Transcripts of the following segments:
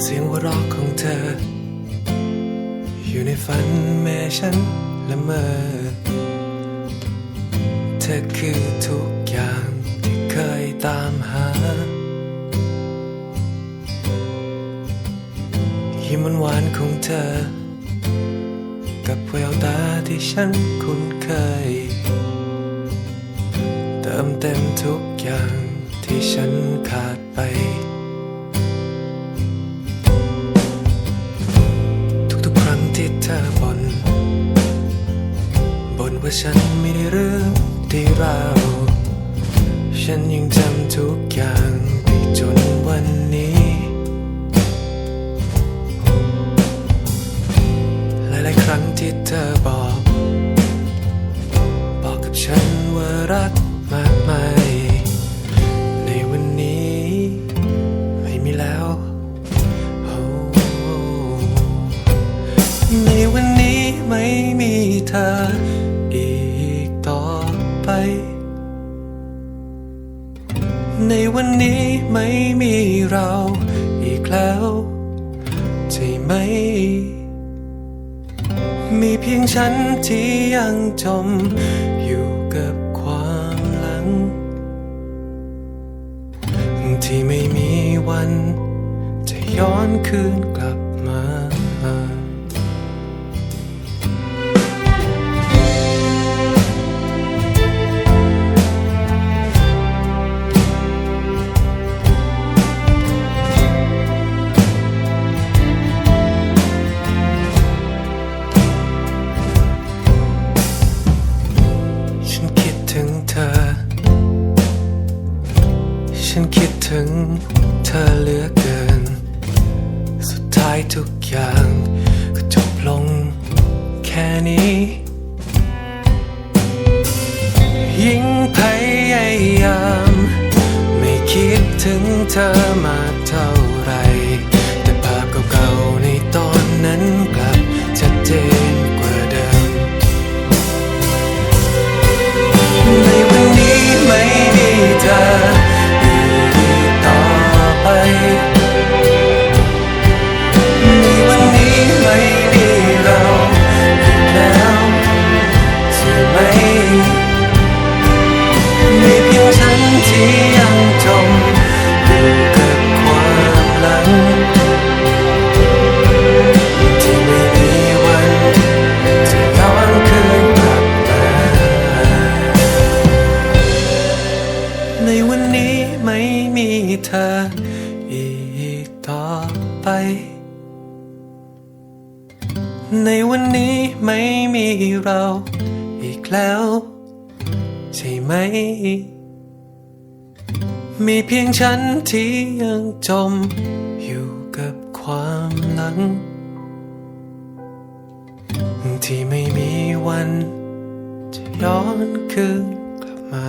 เสียงหัวเราะของเธอ อยู่ในฝันแม้ฉันละเมอ เธอคือทุกอย่างที่เคยตามหา ยิ้มหวานของเธอ กับแววตาที่ฉันคุ้นเคย เติมเต็มทุกอย่างที่ฉันขาดไป ว่าฉันไม่ได้เรื่องที่เรา ฉันยังจำทุกอย่างไปจนวันนี้ หลายๆครั้งที่เธอบอก บอกกับฉันว่ารักมากมาย ในวันนี้ไม่มีแล้วในวันนี้ไม่มีเธอ ในวันนี้ไม่มีเราอีกแล้วใช่ไหม มีเพียงฉันที่ยังจมอยู่กับความหลัง ที่ไม่มีวันจะย้อนคืนกลับมา ฉันคิดถึงเธอเหลือเกิน สุดท้ายทุกอย่างก็จบลงแค่นี้ ยิ่งพยายาม ไม่คิดถึงเธอมาก อีกต่อไป ในวันนี้ไม่มีเราอีกแล้ว ใช่ไหม มีเพียงฉันที่ยังจมอยู่กับความหลัง ที่ไม่มีวันจะย้อนคืนกลับมา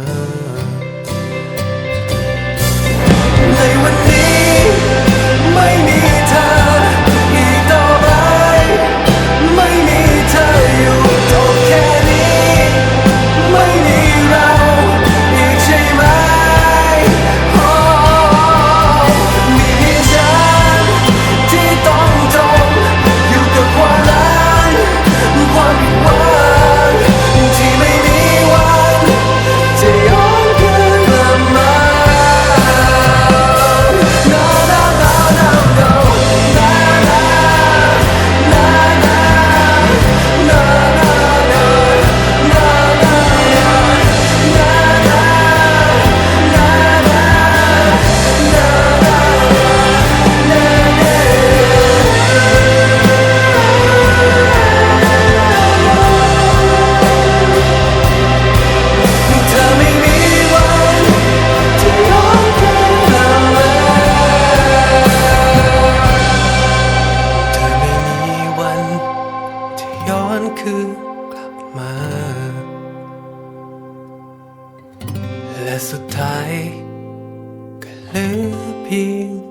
สุดท้ายก็เหลือเพียง